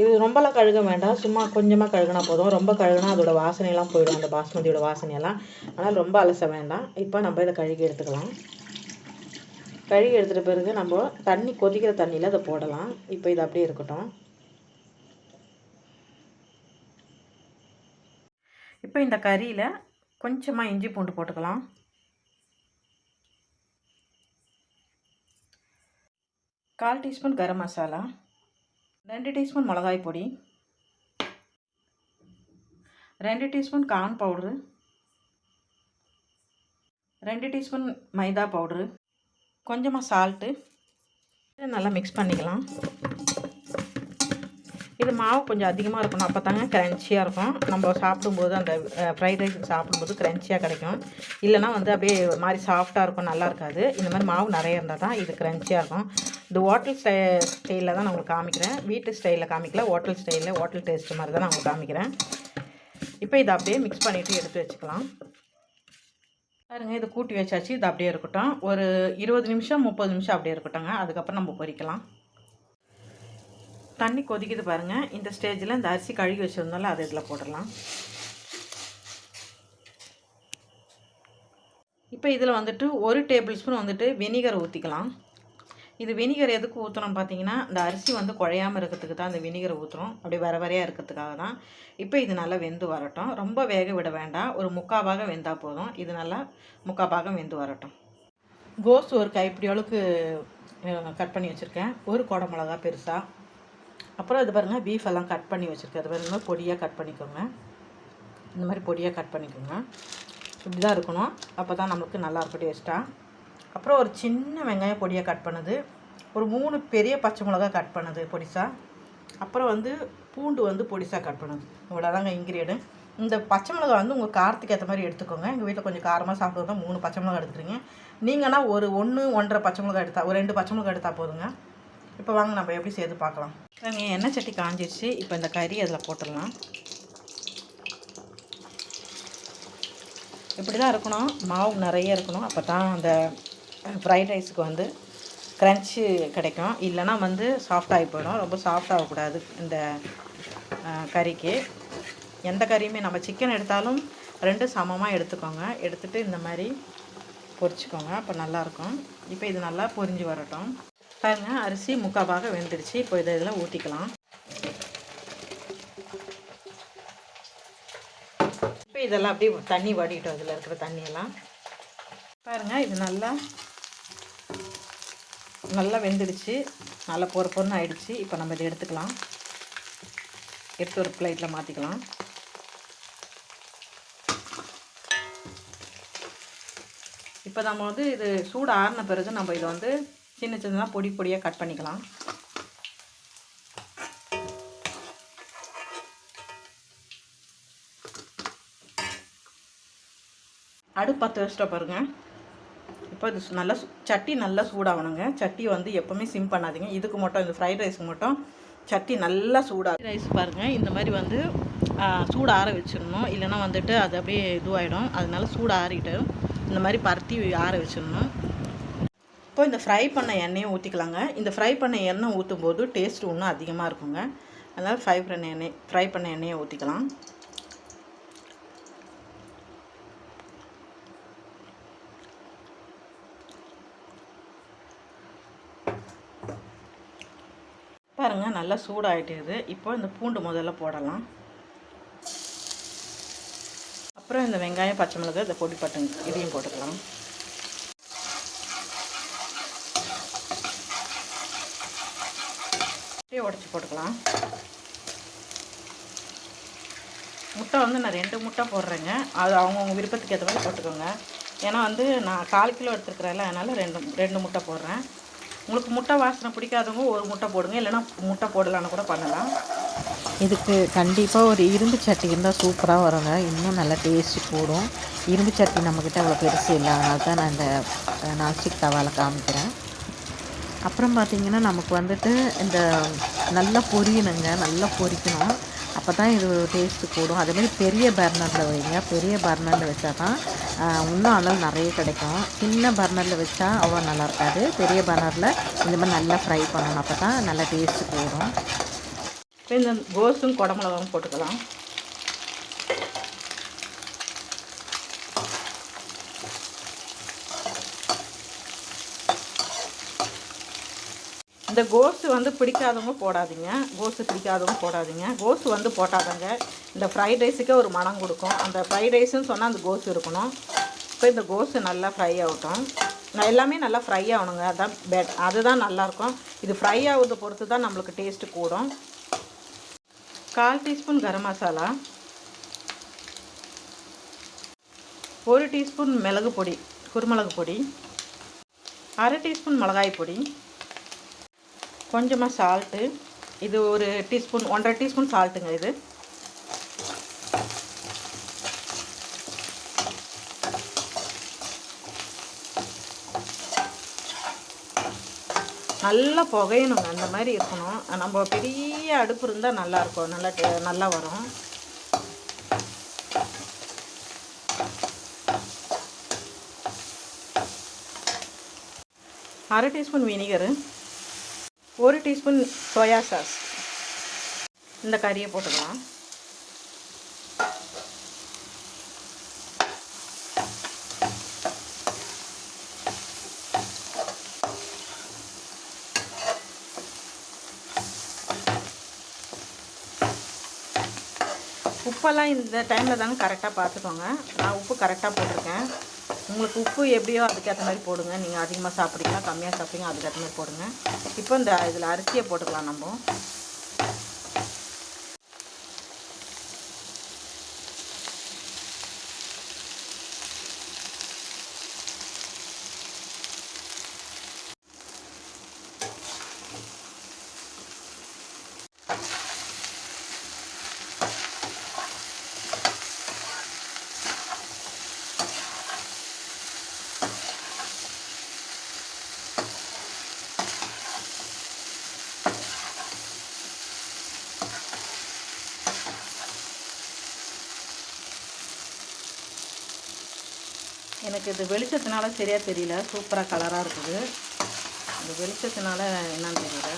இது ரொம்பலாம் கழுக வேண்டாம். சும்மா கொஞ்சமாக கழுகுனா போதும். ரொம்ப கழுகுனா அதோட வாசனையெல்லாம் போயிடும். அந்த பாஸ்மதியோட வாசனையெல்லாம். அதனால் ரொம்ப அலச வேண்டாம். இப்போ நம்ம இதை கழுகி எடுத்துக்கலாம். கழுகி எடுத்துகிட்ட பிறகு நம்ம தண்ணி கொதிக்கிற தண்ணியில் அதை போடலாம். இப்போ இது அப்படியே இருக்கட்டும். இப்போ இந்த கறியில் கொஞ்சமாக இஞ்சி பூண்டு போட்டுக்கலாம். கால் டீஸ்பூன் கரம் மசாலா. ரெண்டு டீஸ்பூன் மிளகாய் பொடி. ரெண்டு டீஸ்பூன் கார்ன் பவுட்ரு. ரெண்டு டீஸ்பூன் மைதா பவுட்ரு. கொஞ்சமாக சால்ட்டு நல்லா மிக்ஸ் பண்ணிக்கலாம். இது மாவு கொஞ்சம் அதிகமாக இருக்கணும். அப்போ தாங்க க்ரன்ச்சியாக இருக்கும். நம்ம சாப்பிடும்போது அந்த ஃப்ரைட் ரைஸ் சாப்பிடும்போது க்ரன்ச்சியாக கிடைக்கும். இல்லைனா வந்து அப்படியே ஒரு மாதிரி சாஃப்டாக இருக்கும் நல்லா இருக்காது. இந்த மாதிரி மாவு நிறைய இருந்தால் தான் இது க்ரன்ச்சியாக இருக்கும். இது ஹோட்டல் ஸ்டை ஸ்டைலில் தான் நான் உங்களுக்கு காமிக்கிறேன். வீட்டு ஸ்டைலில் காமிக்கல ஹோட்டல் ஸ்டைலில் ஹோட்டல் டேஸ்ட் மாதிரி தான் நான் உங்களுக்கு காமிக்கிறேன். இப்போ இதை அப்படியே மிக்ஸ் பண்ணிவிட்டு எடுத்து வச்சுக்கலாம். பாருங்க இதை கூட்டி வச்சாச்சு. இது அப்படியே இருக்கட்டும். ஒரு இருபது நிமிஷம் முப்பது நிமிஷம் அப்படியே இருக்கட்டும்ங்க. அதுக்கப்புறம் நம்ம பொரிக்கலாம். தண்ணி கொதிக்குது பாருங்கள் இந்த ஸ்டேஜில் இந்த அரிசி கழுகி வச்சுருந்தோம்ல அதை இதில் போடலாம் இப்போ இதில் வந்துட்டு ஒரு டேபிள் ஸ்பூன் வந்துட்டு வினிகர் ஊற்றிக்கலாம் இது வினிகர் எதுக்கு ஊற்றுறோம் பார்த்தீங்கன்னா இந்த அரிசி வந்து குழையாமல் இருக்கிறதுக்கு தான் இந்த வினிகர் ஊற்றுறோம் அப்படி வர வரையாக இருக்கிறதுக்காக தான். இப்போ இது நல்லா வெந்து வரட்டும். ரொம்ப வேக விட வேண்டாம். ஒரு முக்கால் பாகம் வெந்தால் போதும். இது நல்லா முக்கால் பாகம் வெந்து வரட்டும். கோஸ் ஒரு கைப்பிடி அளவுக்கு கட் பண்ணி வச்சுருக்கேன். ஒரு குடை மிளகா பெருசாக அப்புறம் இது பாருங்கள் பீஃப் எல்லாம் கட் பண்ணி வச்சுருக்கேன். அது பாருங்க பொடியாக கட் பண்ணிக்கோங்க. இந்த மாதிரி பொடியாக கட் பண்ணிக்கோங்க. இப்படி தான் இருக்கணும் அப்போ தான் நம்மளுக்கு நல்லாயிருக்கும் டேஸ்ட்டாக அப்புறம் ஒரு சின்ன வெங்காயம் பொடியாக கட் பண்ணுது. ஒரு மூணு பெரிய பச்சை மிளகா கட் பண்ணுது பொடிசாக அப்புறம் வந்து பூண்டு வந்து பொடிசாக கட் பண்ணுது. இவ்வளோதாங்க இன்க்ரீடியன் இந்த பச்சை மிளகா வந்து உங்கள் காரத்துக்கு ஏற்ற மாதிரி எடுத்துக்கோங்க. எங்கள் வீட்டில் கொஞ்சம் காரமாக சாப்பிடுறதா மூணு பச்சை மிளகா எடுத்துக்கிறீங்க. நீங்கன்னா ஒரு ஒன்று ஒன்றரை பச்சை மிளகா எடுத்தால் ஒரு ரெண்டு பச்சை மிளகா எடுத்தால் போதுங்க. இப்போ வாங்க நம்ம எப்படி சேர்த்து பார்க்கலாம். நாங்கள் எண்ணெய் சட்டி காஞ்சிடுச்சு இப்போ இந்த கறி அதில் போட்டுடலாம். இப்படி தான் இருக்கணும். மாவு நிறைய இருக்கணும். அப்போ தான் அந்த ஃப்ரைட் ரைஸுக்கு வந்து க்ரன்ச்சு கிடைக்கும். இல்லைனா வந்து சாஃப்டாகி போயிடும். ரொம்ப சாஃப்டாகக்கூடாது இந்த கறிக்கு. எந்த கறியுமே நம்ம சிக்கன் எடுத்தாலும் ரெண்டு சமமாக எடுத்துக்கோங்க. எடுத்துகிட்டு இந்த மாதிரி பொரிச்சிக்கோங்க. அப்போ நல்லாயிருக்கும். இப்போ இது நல்லா பொரிஞ்சு வரட்டும். பாருங்க அரிசி முக்கால் வெந்துருச்சு. வெந்துடுச்சு இப்போ இதை இதில் ஊற்றிக்கலாம் இப்போ இதெல்லாம் அப்படியே தண்ணி வடிட்டோம். இதில் இருக்கிற தண்ணியெல்லாம். பாருங்கள் இது நல்லா நல்லா வெந்துடுச்சு நல்லா பொறு பொறுன்னு ஆயிடுச்சு. இப்போ நம்ம இதை எடுத்துக்கலாம். எடுத்து ஒரு பிளேட்டில் மாற்றிக்கலாம் இப்போ நம்ம வந்து இது சூடு ஆறின பிறகு நம்ம இதை வந்து சின்ன சின்னதாக பொடி பொடியாக கட் பண்ணிக்கலாம். அடுப்பு பத்து வச்சுட்டா பாருங்க. இப்போ இது நல்லா சட்டி நல்லா சூடாகணுங்க. சட்டி வந்து எப்போவுமே சிம் பண்ணாதீங்க. இதுக்கு மட்டும் இந்த ஃப்ரைட் ரைஸுக்கு மட்டும் சட்டி நல்லா சூடாக ரைஸ் பாருங்கள் இந்த மாதிரி வந்து சூடு ஆற வச்சிடணும். இல்லைன்னா வந்துட்டு அது அப்படியே இதுவாகிடும் அதனால சூடு ஆறிட்டு இந்த மாதிரி பருத்தி ஆற வச்சிடணும். இப்போ இந்த ஃப்ரை பண்ண எண்ணெயை ஊற்றிக்கலாங்க இந்த ஃப்ரை பண்ண எண்ணெய் ஊற்றும் போது டேஸ்ட் இன்னும் அதிகமாக இருக்குங்க. அதனால் ஃப்ரை பண்ண எண்ணெய் ஃப்ரை பண்ண எண்ணெயை ஊற்றிக்கலாம் பாருங்கள் நல்லா சூடாகிட்டுது இப்போ இந்த பூண்டு முதல்ல போடலாம். அப்புறம் இந்த வெங்காயம் பச்சை மிளகாய் இதை பொடி பட்டுங்க இதையும் போட்டுக்கலாம். அப்படியே உடச்சி போட்டுக்கலாம். முட்டை வந்து நான் ரெண்டு முட்டை போடுறேங்க. அது அவங்கவுங்க விருப்பத்துக்கு ஏற்ற மாதிரி போட்டுக்கோங்க. ஏன்னா வந்து நான் கால் கிலோ எடுத்துருக்குறேன்ல அதனால் ரெண்டு ரெண்டு முட்டை போடுறேன். உங்களுக்கு முட்டை வாசனை பிடிக்காதவங்க ஒரு முட்டை போடுங்க. இல்லைன்னா முட்டை போடலான்னு கூட பண்ணலாம். இதுக்கு கண்டிப்பாக ஒரு இரும்பு சட்டி இருந்தால் சூப்பராக வருங்க. இன்னும் நல்லா டேஸ்ட்டு கூடும். இரும்பு சட்டி நம்மக்கிட்ட அவ்வளோ பெருசு இல்லை. அதனால தான் நான் இந்த நாஸ்டிக் தவாவில் காமிக்கிறேன். அப்புறம் பார்த்திங்கன்னா நமக்கு வந்துட்டு இந்த நல்லா பொரியணுங்க. நல்லா பொரிக்கணும். அப்போ தான் இது டேஸ்ட்டு கூடும். அதேமாதிரி பெரிய பர்னரில் வைங்க. பெரிய பர்னரில் வச்சா தான் இன்னும் அனல் நிறைய கிடைக்கும். சின்ன பர்னரில் வச்சா அவ்வளோ நல்லா இருக்காது. பெரிய பர்னரில் இந்த மாதிரி நல்லா ஃப்ரை பண்ணணும். அப்போ தான் நல்லா டேஸ்ட்டு கூடும். இப்போ இந்த கோஸும் குடமிளகாவும் போட்டுக்கலாம். இந்த கோஸு வந்து பிடிக்காதவங்க போடாதீங்க. கோஸு பிடிக்காதவங்க போடாதீங்க. கோஸு வந்து போட்டாதாங்க இந்த ஃப்ரைட் ரைஸுக்கே ஒரு மனம் கொடுக்கும். அந்த ஃப்ரைட் ரைஸ்னு சொன்னால் அந்த கோஸு இருக்கணும். இப்போ இந்த கோஸு நல்லா ஃப்ரை ஆகட்டும். நான் எல்லாமே நல்லா ஃப்ரை ஆகணுங்க. அதுதான் பெட் அதுதான் நல்லாயிருக்கும் இது ஃப்ரை ஆகுறதை பொறுத்து தான் நம்மளுக்கு டேஸ்ட்டு கூடும். கால் டீஸ்பூன் கரம் மசாலா. ஒரு டீஸ்பூன் மிளகு பொடி குருமிளகு பொடி அரை டீஸ்பூன் மிளகாய் பொடி கொஞ்சமாக சால்ட்டு இது ஒரு டீஸ்பூன் ஒன்றரை டீஸ்பூன் சால்ட்டுங்க இது. நல்லா புகையணுங்க. அந்த மாதிரி இருக்கணும். நம்ம பெரிய அடுப்பு இருந்தால் நல்லாயிருக்கும் நல்லா டே- நல்லா வரும். அரை டீஸ்பூன் வினிகரு ஒரு டீஸ்பூன் சோயா சாஸ். இந்த கறியை போட்டுக்கலாம். உப்பெல்லாம் இந்த டைமில் தாங்க கரெக்டாக பார்த்துக்கோங்க. நான் உப்பு கரெக்டாக போட்டிருக்கேன். உங்களுக்கு உப்பு எப்படியோ அதுக்கேற்ற மாதிரி போடுங்க. நீங்கள் அதிகமாக சாப்பிட்றீங்களா கம்மியாக சாப்பிட்றீங்க அதுக்கேற்ற மாதிரி போடுங்க. இப்போ இந்த இதில் அரிசியை போட்டுக்கலாம் நம்ம. எனக்கு இது வெளிச்சத்தினால சரியாக தெரியல. சூப்பராக கலராக இருக்குது. இந்த வெளிச்சத்தினால என்னன்னு தெரியல.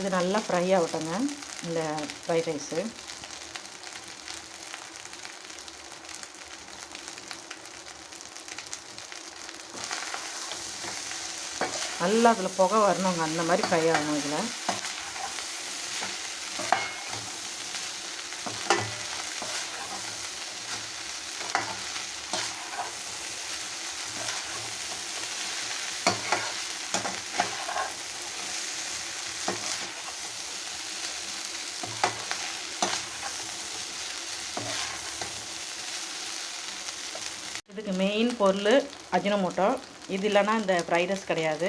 இது நல்லா ஃப்ரை ஆகட்டுங்க இந்த ஃப்ரைட் ரைஸு நல்லா அதில் புகை வரணுங்க. அந்த மாதிரி கையாகணும் இதில். இதுக்கு மெயின் பொருள் அஜினமோட்டோ. இது இல்லைன்னா இந்த ஃப்ரைட் ரைஸ் கிடையாது.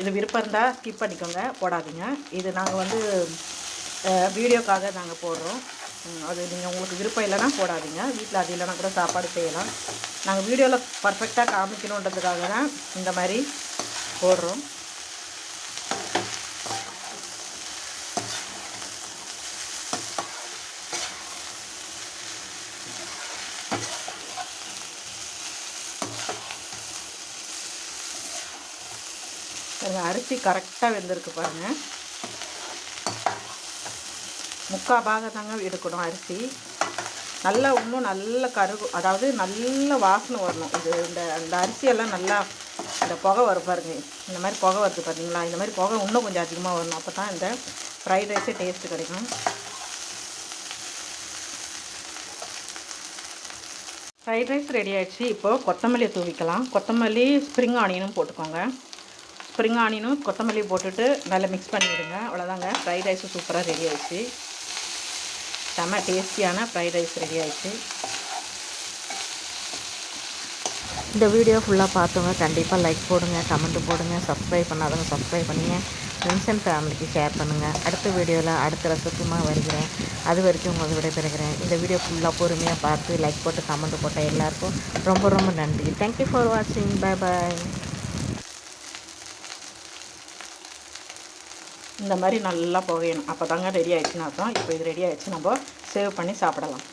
இது விருப்பம் இருந்தால் ஸ்கிப் பண்ணிக்கோங்க போடாதீங்க. இது நாங்கள் வந்து வீடியோக்காக நாங்கள் போடுறோம். அது நீங்கள் உங்களுக்கு விருப்பம் இல்லைன்னா போடாதீங்க. வீட்டில் அது இல்லைன்னா கூட சாப்பாடு செய்யலாம். நாங்கள் வீடியோவில் பர்ஃபெக்டாக காமிக்கணுன்றதுக்காக தான் இந்த மாதிரி போடுறோம். அரிசி கரெக்டாக வெந்திருக்கு பாருங்கள் முக்கால் பாகம் தாங்க எடுக்கணும் அரிசி. நல்லா இன்னும் நல்ல கருகு அதாவது நல்ல வாசனை வரணும். இது இந்த அந்த அரிசியெல்லாம் நல்லா இந்த புகை வரும் பாருங்க. இந்த மாதிரி புகை வருது பார்த்தீங்களா இந்த மாதிரி புகை இன்னும் கொஞ்சம் அதிகமாக வரணும். அப்போ தான் இந்த ஃப்ரைட் ரைஸே டேஸ்ட்டு கிடைக்கும். ஃப்ரைட் ரைஸ் ரெடி ஆகிடுச்சு இப்போது கொத்தமல்லியை தூவிக்கலாம். கொத்தமல்லி ஸ்ப்ரிங் ஆனியனும் போட்டுக்கோங்க. ஸ்ப்ரிங் ஆனியனும் கொத்தமல்லி போட்டுட்டு நல்லா மிக்ஸ் பண்ணிவிடுங்க அவ்வளோதாங்க ஃப்ரைட் ரைஸும் சூப்பராக ரெடி ஆயிடுச்சு. செம்ம டேஸ்டியான ஃப்ரைட் ரைஸ் ரெடி ஆயிடுச்சு. இந்த வீடியோ ஃபுல்லாக பார்த்தவங்க கண்டிப்பாக லைக் போடுங்க கமெண்ட் போடுங்க சப்ஸ்கிரைப் பண்ணாதவங்க சப்ஸ்கிரைப் பண்ணுங்க. ஃப்ரெண்ட்ஸ் அண்ட் ஃபேமிலிக்கு ஷேர் பண்ணுங்கள் அடுத்த வீடியோவில் அடுத்த ரெசிபிமாக வருகிறேன். அது வரைக்கும் உங்களுக்கு விடைபெறுகிறேன். இந்த வீடியோ ஃபுல்லாக பொறுமையாக பார்த்து லைக் போட்டு கமெண்ட் போட்ட எல்லாருக்கும் ரொம்ப ரொம்ப நன்றி. தேங்க்யூ ஃபார் வாட்சிங் பை பாய் இந்த மாதிரி நல்லா புகையணும். அப்போ தாங்க ரெடி ஆகிடுச்சுன்னு அர்த்தம். இப்போ இது ரெடி ஆகிடுச்சு நம்ம சேவ் பண்ணி சாப்பிடலாம்.